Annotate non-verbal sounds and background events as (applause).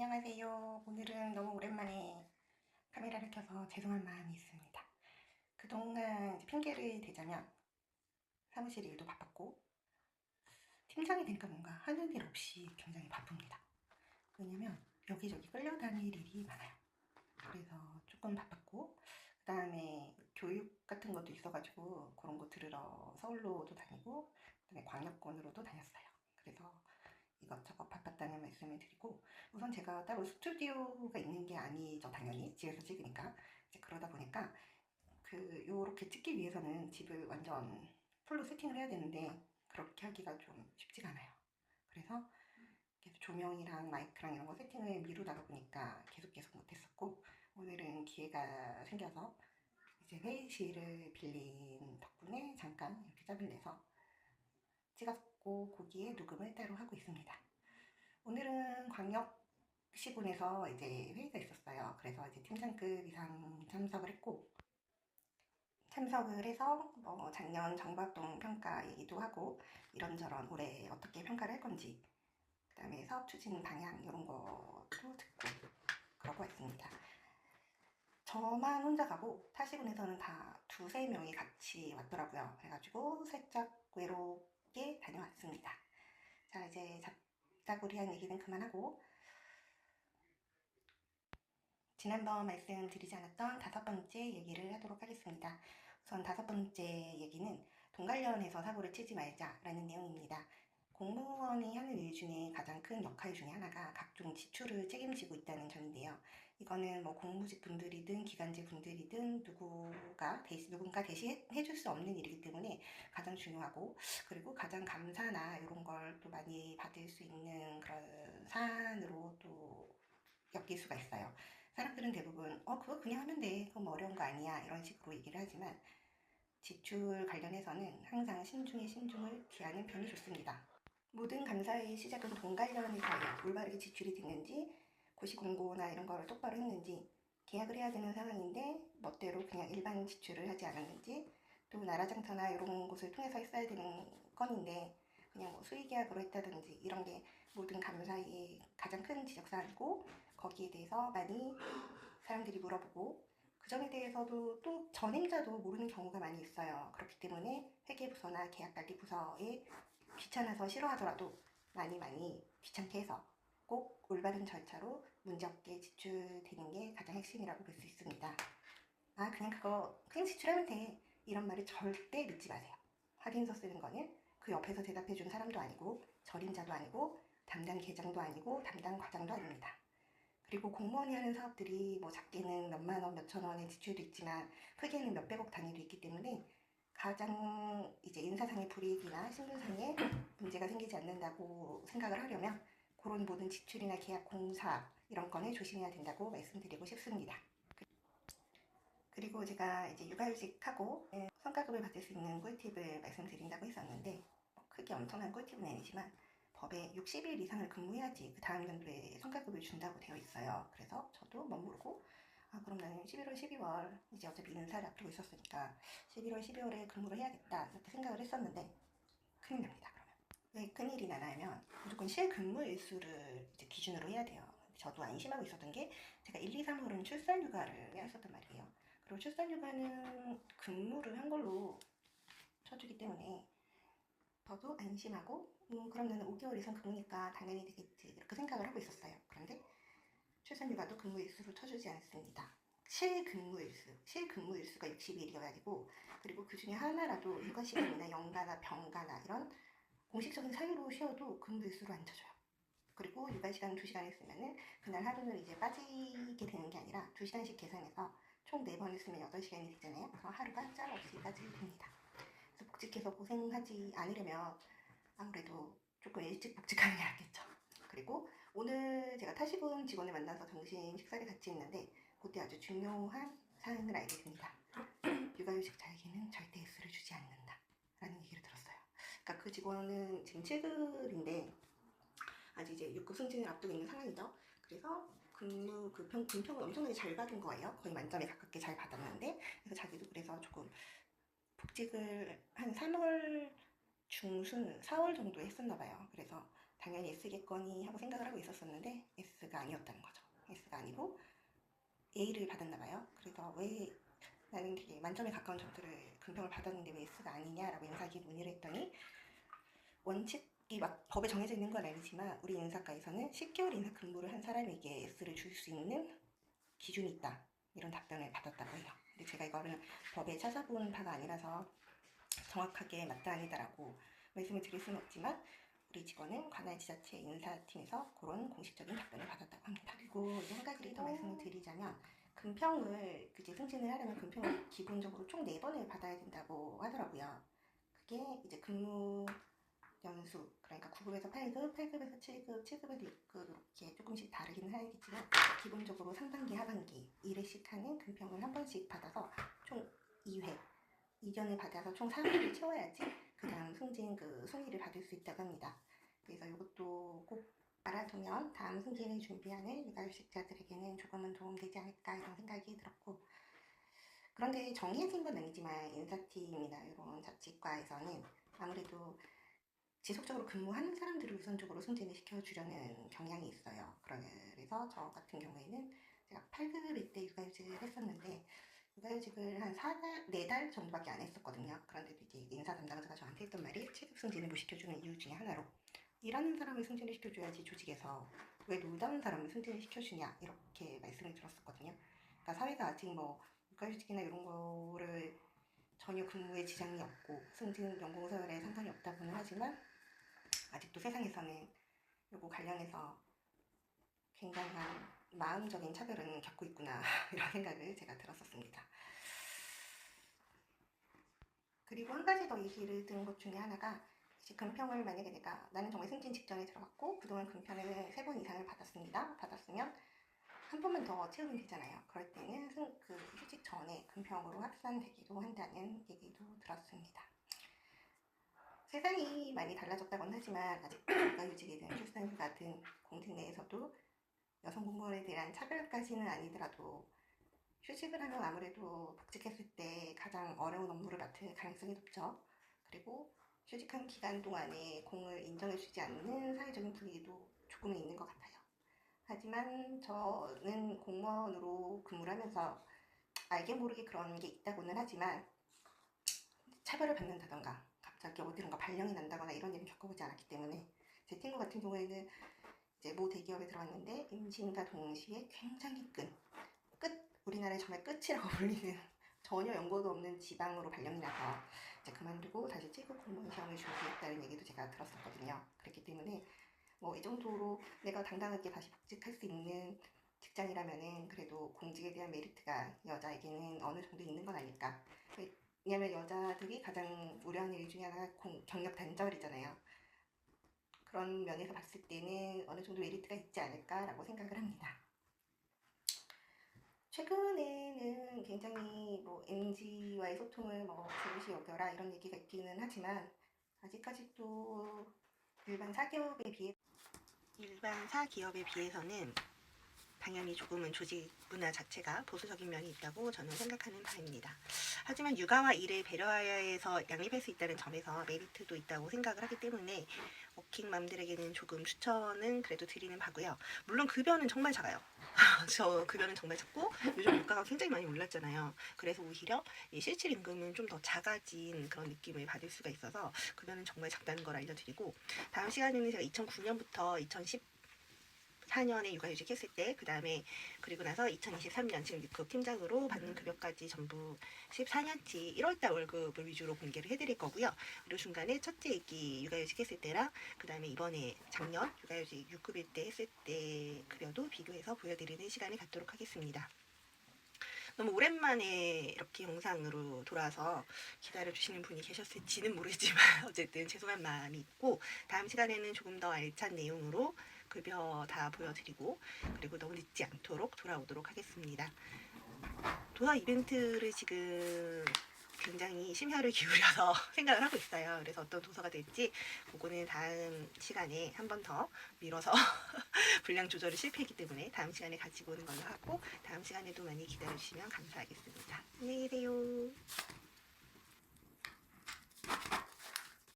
안녕하세요. 오늘은 너무 오랜만에 카메라를 켜서 죄송한 마음이 있습니다. 그동안 핑계를 대자면 사무실 일도 바빴고 팀장이 되니까 뭔가 하는 일 없이 굉장히 바쁩니다. 왜냐면 여기저기 끌려다닐 일이 많아요. 그래서 조금 바빴고 그 다음에 교육 같은 것도 있어가지고 그런 거 들으러 서울로도 다니고 그 다음에 광역권으로도 다녔어요. 그래서 이것저것 바빴다는 말씀을 드리고 우선 제가 따로 스튜디오가 있는 게 아니죠 당연히. 집에서 찍으니까. 이제 그러다 보니까 그 요렇게 찍기 위해서는 집을 완전 풀로 세팅을 해야 되는데 그렇게 하기가 좀 쉽지가 않아요. 그래서 계속 조명이랑 마이크랑 이런 거 세팅을 미루다가 보니까 계속 계속 못했었고 오늘은 기회가 생겨서 이제 회의실을 빌린 덕분에 잠깐 이렇게 짬을 내서 찍었 고 거기에 녹음을 따로 하고 있습니다. 오늘은 광역시군에서 이제 회의가 있었어요. 그래서 이제 팀장급 이상 참석을 했고 참석을 해서 뭐 작년 정박동 평가 얘기도 하고 이런저런 올해 어떻게 평가를 할 건지 그 다음에 사업 추진 방향 이런 것도 듣고 그러고 있습니다. 저만 혼자 가고 타시군에서는 다 두세 명이 같이 왔더라고요. 그래가지고 살짝 외롭 게 다녀왔습니다. 자 이제 잡다구리한 얘기는 그만하고 지난번 말씀드리지 않았던 다섯 번째 얘기를 하도록 하겠습니다. 우선 다섯 번째 얘기는 돈 관련해서 사고를 치지 말자라는 내용입니다. 공무원이 하는 일 중에 가장 큰 역할 중에 하나가 각종 지출을 책임지고 있다는 점인데요. 이거는 뭐 공무직 분들이든 기관직 분들이든 누구 가 대신 누군가 대신 해 줄 수 없는 일이기 때문에 가장 중요하고 그리고 가장 감사나 이런 걸 또 많이 받을 수 있는 그런 사안으로 또 엮일 수가 있어요. 사람들은 대부분 어 그거 그냥 하면 돼 그거 뭐 어려운 거 아니야 이런 식으로 얘기를 하지만 지출 관련해서는 항상 신중에 신중을 기하는 편이 좋습니다. 모든 감사의 시작은 돈 관련해서예요. 올바르게 지출이 됐는지 고시공고나 이런 거를 똑바로 했는지 계약을 해야 되는 상황인데 멋대로 그냥 일반 지출을 하지 않았는지 또 나라장터나 이런 곳을 통해서 했어야 되는 건인데 그냥 뭐 수의 계약으로 했다든지 이런 게 모든 감사의 가장 큰 지적사항이고 거기에 대해서 많이 사람들이 물어보고 그 점에 대해서도 또 전임자도 모르는 경우가 많이 있어요. 그렇기 때문에 회계부서나 계약관리부서에 귀찮아서 싫어하더라도 많이 많이 귀찮게 해서 꼭 올바른 절차로 문제 없게 지출되는 게 가장 핵심이라고 볼 수 있습니다. 아 그냥 그거 그냥 지출하면 돼 이런 말을 절대 믿지 마세요. 확인서 쓰는 거는 그 옆에서 대답해 준 사람도 아니고 절임자도 아니고 담당 계장도 아니고 담당 과장도 아닙니다. 그리고 공무원이 하는 사업들이 뭐 작게는 몇만 원, 몇천 원의 지출도 있지만 크게는 몇백억 단위도 있기 때문에 가장 이제 인사상의 불이익이나 신분상의 문제가 생기지 않는다고 생각을 하려면 그런 모든 지출이나 계약 공사 이런 거는 조심해야 된다고 말씀드리고 싶습니다. 그리고 제가 이제 육아휴직하고 성과급을 받을 수 있는 꿀팁을 말씀드린다고 했었는데 뭐 크게 엄청난 꿀팁은 아니지만 법에 60일 이상을 근무해야지 그 다음 연도에 성과급을 준다고 되어 있어요. 그래서 저도 멋모르고 아 그럼 나는 11월, 12월 이제 어차피 인사를 앞두고 있었으니까 11월, 12월에 근무를 해야겠다 이렇게 생각을 했었는데 큰일 납니다 그러면 왜 큰일이 나냐면 무조건 실근무 일수를 이제 기준으로 해야 돼요. 저도 안심하고 있었던 게 제가 1, 2, 3월은 출산 휴가를 했었단 말이에요. 그리고 출산 휴가는 근무를 한 걸로 쳐주기 때문에 저도 안심하고 음, 그럼 나는 5개월 이상 근무니까 당연히 되겠지 이렇게 생각을 하고 있었어요. 그런데 출산 휴가도 근무 일수로 쳐주지 않습니다. 실근무 일수, 실근무 일수가 60일이어야 되고 그리고 그 중에 하나라도 휴가 시간이나 연가나 병가나 이런 공식적인 사유로 쉬어도 근무 일수로 안 쳐줘요. 그리고 육아 시간 2시간 했으면은 그날 하루는 이제 빠지게 되는 게 아니라 2시간씩 계산해서 총 4번 했으면 8시간이 되잖아요. 그래서 하루가 짤 없이 빠지게 됩니다. 그래서 복직해서 고생하지 않으려면 아무래도 조금 일찍 복직하는 게 낫겠죠. 그리고 오늘 제가 타시군 직원을 만나서 점심 식사를 같이 했는데 그때 아주 중요한 사항을 알게 됩니다. (clears throat) 육아휴직 자에게는 절대 S를 주지 않는다. 라는 얘기를 들었어요. 그 직원은 지금 7급인데 아직 이제 6급 승진을 앞두고 있는 상황이죠. 그래서 근무 그 평, 근평을 엄청나게 잘 받은 거예요. 거의 만점에 가깝게 잘 받았는데 그래서 자기도 그래서 조금 복직을 한 3월 중순 4월 정도에 했었나 봐요. 그래서 당연히 S겠거니 하고 생각을 하고 있었었는데 S가 아니었다는 거죠. S가 아니고 A를 받았나 봐요. 그래서 왜 나는 되게 만점에 가까운 점수를 금평을 받았는데 왜 S가 아니냐라고 인사에게 문의를 했더니 원칙이 막 법에 정해져 있는 건 아니지만 우리 인사과에서는 10개월 인사 근무를 한 사람에게 S를 줄 수 있는 기준이 있다. 이런 답변을 받았다고 해요. 근데 제가 이거를 법에 찾아본 바가 아니라서 정확하게 맞다 아니다라고 말씀을 드릴 수는 없지만 우리 직원은 관할 지자체 인사팀에서 그런 공식적인 답변을 받았다고 합니다. 그리고 이제 한 가지 더 말씀을 드리자면 금평을 이제 승진을 하려면 금평을 기본적으로 총 네 번을 받아야 된다고 하더라고요. 그게 이제 근무 연수 그러니까 9급에서 8급, 8급에서 7급, 7급에서 6급 이렇게 조금씩 다르긴 하겠지만 기본적으로 상반기, 하반기 1회씩 하는 금평을 한 번씩 받아서 총 2회 2견을 받아서 총 3회를 채워야지 그 다음 승진 그 순위를 받을 수 있다고 합니다. 그래서 이것도 꼭 알아두면 다음 승진을 준비하는 육아휴직자들에게는 조금은 도움되지 않을까 이런 생각이 들었고 그런데 정해진 건 아니지만 인사팀이나 이런 자치과에서는 아무래도 지속적으로 근무하는 사람들을 우선적으로 승진을 시켜주려는 경향이 있어요. 그래서 저 같은 경우에는 제가 8급일 때 육아휴직을 했었는데 육아휴직을 한 4달, 4달 정도밖에 안 했었거든요. 그런데도 이제 인사 담당자가 저한테 했던 말이 체급 승진을 못 시켜주는 이유 중에 하나로 일하는 사람을 승진을 시켜줘야지 조직에서 왜 놀다운 사람을 승진을 시켜주냐 이렇게 말씀을 들었었거든요. 그러니까 사회가 아직 뭐 육아휴직이나 이런 거를 전혀 근무에 지장이 없고 승진 연공서열에 상관이 없다고는 하지만 아직도 세상에서는 요거 관련해서 굉장한 마음적인 차별은 겪고 있구나 (laughs) 이런 생각을 제가 들었었습니다. 그리고 한 가지 더 얘기를 들은 것 중에 하나가 이제 금평을 만약에 내가 나는 정말 승진 직전에 들어갔고 그동안 금평을 세 번 이상을 받았습니다. 받았으면 한 번만 더 채우면 되잖아요. 그럴 때는 승, 그 휴직 전에 금평으로 합산되기도 한다는 얘기도 들었습니다. 세상이 많이 달라졌다고는 하지만 아직 육아휴직이든 출산휴가든 공직 내에서도 여성 공무원에 대한 차별까지는 아니더라도 휴직을 하면 아무래도 복직했을 때 가장 어려운 업무를 맡을 가능성이 높죠. 그리고 휴직한 기간 동안에 공을 인정해주지 않는 사회적인 분위기도 조금은 있는 것 같아요. 하지만 저는 공무원으로 근무를 하면서 알게 모르게 그런 게 있다고는 하지만 차별을 받는다던가 갑 자기 어디론가 발령이 난다거나 이런 일을 겪어보지 않았기 때문에 제 친구 같은 경우에는 이제 모 대기업에 들어왔는데 임신과 동시에 굉장히 끈, 끝, 우리나라의 정말 끝이라고 (laughs) 불리는 전혀 연고도 없는 지방으로 발령이 나서 이제 그만두고 다시 7급 공무원 시험을 준비했다는 얘기도 제가 들었었거든요. 그렇기 때문에 뭐 이 정도로 내가 당당하게 다시 복직할 수 있는 직장이라면은 그래도 공직에 대한 메리트가 여자에게는 어느 정도 있는 건 아닐까. 왜냐면 여자들이 가장 우려하는 일 중에 하나가 공- 경력 단절이잖아요. 그런 면에서 봤을 때는 어느 정도 메리트가 있지 않을까라고 생각을 합니다. 최근에는 굉장히 뭐 MG와의 소통을 뭐 중시 여겨라 이런 얘기가 있기는 하지만 아직까지도 일반 사기업에 비해 일반 사기업에 비해서는 당연히 조금은 조직 문화 자체가 보수적인 면이 있다고 저는 생각하는 바입니다. 하지만 육아와 일을 배려해서 양립할 수 있다는 점에서 메리트도 있다고 생각을 하기 때문에 워킹맘들에게는 조금 추천은 그래도 드리는 바고요. 물론 급여는 정말 작아요. (laughs) 저 급여는 정말 작고 요즘 물가가 굉장히 많이 올랐잖아요. 그래서 오히려 이 실질 임금은 좀 더 작아진 그런 느낌을 받을 수가 있어서 급여는 정말 작다는 걸 알려드리고 다음 시간에는 제가 2009년부터 2010 4년에 육아휴직 했을 때, 그 다음에, 그리고 나서 2023년 지금 그 팀장으로 받는 급여까지 전부 14년치 1월달 월급을 위주로 공개를 해드릴 거고요. 그리고 중간에 첫째 애기 육아휴직 했을 때랑, 그 다음에 이번에 작년 육아휴직 6급일 때 했을 때 급여도 비교해서 보여드리는 시간을 갖도록 하겠습니다. 너무 오랜만에 이렇게 영상으로 돌아와서 기다려주시는 분이 계셨을지는 모르지만 (laughs) 어쨌든 죄송한 마음이 있고 다음 시간에는 조금 더 알찬 내용으로 급여 다 보여드리고 그리고 너무 늦지 않도록 돌아오도록 하겠습니다. 도화 이벤트를 지금 굉장히 심혈을 기울여서 (laughs) 생각을 하고 있어요. 그래서 어떤 도서가 될지 그거는 다음 시간에 한 번더 미뤄서 (laughs) 분량 조절을 실패했기 때문에 다음 시간에 가지고 오는 걸로 하고 다음 시간에도 많이 기다려주시면 감사하겠습니다. 안녕히 계세요.